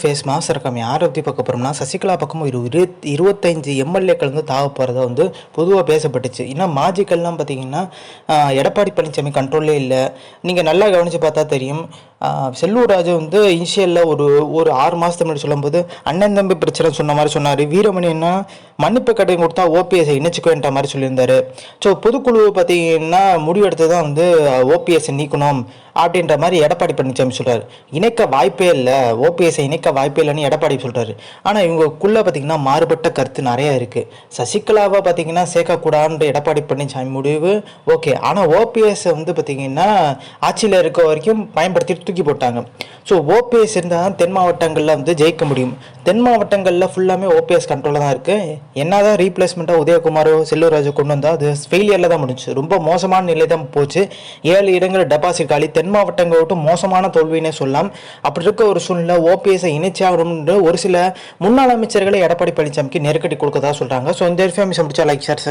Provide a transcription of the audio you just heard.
Face mass இருக்காம யாரை பற்றி பார்க்க போகிறோம்னா சசிகலா பக்கம் ஒரு இரு இருபத்தஞ்சு எம்எல்ஏக்கள் வந்து தாக போகிறத வந்து பொதுவாக பேசப்பட்டுச்சு. இன்னும் மாஜிக்கள்லாம் பார்த்தீங்கன்னா எடப்பாடி பழனிசாமி கண்ட்ரோல்லே இல்லை. நீங்கள் நல்லா கவனித்து பார்த்தா தெரியும். செல்லூர் ராஜு வந்து இனிஷியலில் ஒரு ஒரு ஆறு மாதத்துக்கு முன்னாடி சொல்லும்போது அண்ணன் தம்பி பிரச்சனை சொன்ன மாதிரி சொன்னார். வீரமணி என்ன மன்னிப்பு கடையும் கொடுத்தா ஓபிஎஸ்ஐ இணைச்சிக்குவேன்ற மாதிரி சொல்லியிருந்தாரு. ஸோ பொதுக்குழு பார்த்தீங்கன்னா முடிவெடுத்து தான் வந்து ஓபிஎஸ்ஸை நீக்கணும் அப்படின்ற மாதிரி எடப்பாடி பழனிசாமி சொல்கிறார் இணைக்க வாய்ப்பே இல்லை. ஓபிஎஸ்ஐ இணைக்க வாய்ப்பே இல்லைன்னு எடப்பாடி சொல்கிறாரு ஆனால் இவங்கக்குள்ளே பார்த்தீங்கன்னா மாறுபட்ட கருத்து நிறையா இருக்குது சசிகலாவை பார்த்தீங்கன்னா சேர்க்கக்கூடாதுன்ற எடப்பாடி பழனிசாமி முடிவு ஓகே. ஆனால் ஓபிஎஸ் வந்து பார்த்தீங்கன்னா ஆட்சியில் இருக்க வரைக்கும் பயன்படுத்திட்டு தூக்கி போட்டாங்க. ஸோ ஓபிஎஸ் இருந்தால் தான் தென் மாவட்டங்களில் வந்து ஜெயிக்க முடியும். தென் மாவட்டங்களில் ஃபுல்லாமே ஓபிஎஸ் கண்ட்ரோலில் தான் இருக்குது என்ன தான் ரீப்ளேஸ்மெண்ட்டாக உதயகுமாரோ செல்லூராஜு கொண்டு வந்தால் அது ஃபெயிலியரில் தான் முடிஞ்சு ரொம்ப மோசமான நிலை தான் போச்சு. ஏழு இடங்கள் டெபாசிட் காலி. தென் மாவட்டங்கள் விட்டு மோசமான தோல்வினே சொல்லலாம். அப்படி இருக்க ஒரு சூழ்நிலை ஓபிஎஸ்ஸை இணைச்சாகணும்னு ஒரு சில முன்னாள் அமைச்சர்களை எடப்பாடி பழனிசாமிக்கு நெருக்கடி கொடுக்கதா சொல்கிறாங்க ஸோ இந்த இன்ஃபர்மேஷன் முடிச்சா லைக் ஷேர்